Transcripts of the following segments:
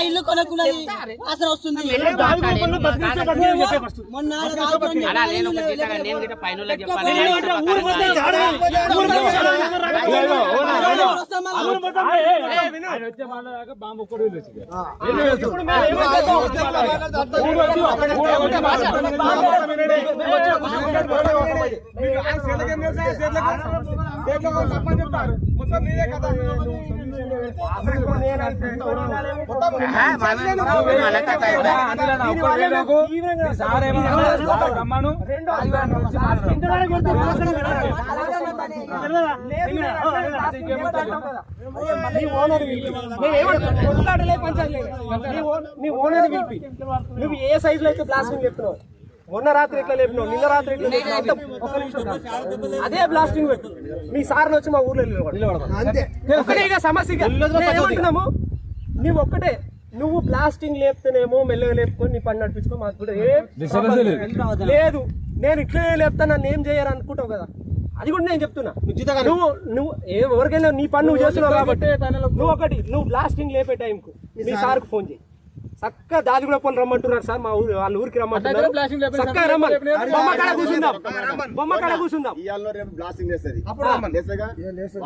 ఇల్లు కొనుక్కున్నది నా అసలు వస్తుంది మొన్న రాత్రి అలా నేను ఒక జీతగా నేను గిట్ట పైన వాళ్ళకి చెప్పాలి. వస్తాం మళ్ళా. ఆ, నీ ఓనర్ పిలిపి నువ్వు ఏ సైజ్లో అయితే బ్లాస్టింగ్ చెప్తున్నావు? మొన్న రాత్రి ఎట్లా లేపినావు? నిన్న రాత్రి ఎట్లా లేపినావు? అంతా ఒక్క నిమిషం. కాదు. అదే బ్లాస్టింగ్ పెట్టు మీ సార్ని వచ్చి మా ఊర్లో నిలబడు. అంతే. ఒకటే ఇక సమస్య ఏమంటున్నాము? నువ్వు ఒక్కటే. నువ్వు బ్లాస్టింగ్ లేపుతేనేమో మెల్లగా లేపుకొని నీ పని నడిపించుకో మాకు కూడా ఏ లేదు. నేను ఇట్లే లేపుతా నన్ను ఏం చేయరు అనుకుంటావు కదా. అది కూడా నేను చెప్తున్నా. నువ్వు నువ్వు ఏ- ఎవరికైనా నీ పని నువ్వు చేస్తున్నావు కాబట్టి నువ్వు ఒకటి నువ్వు బ్లాస్టింగ్ లేపే టైంకు మీ సార్కు ఫోన్ చేయి. చక్క దాది కూడా పోలు రమ్మంటున్నారు సార్ మా ఊరు వాళ్ళ ఊరికి రమ్మంటున్నారు. చక్కగా రమ్మని. బొమ్మ కాడ కూర్చుందాం. బొమ్మ కాడ కూర్చుందాం. ఇవాళ రేపు బ్లాస్టింగ్ చేస్తుంది లేసగా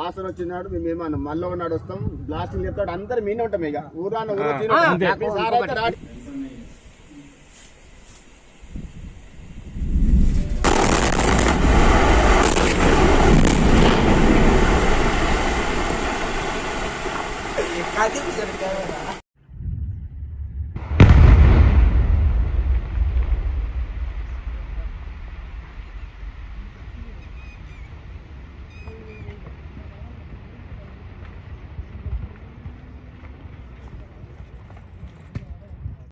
వాసన వచ్చినాడు మేము మళ్ళీ ఉన్నాడు వస్తాం బ్లాస్టింగ్ చెప్తాడు అందరు మీనే ఉంటాం ఇక. ఊరాన ఊరు. అది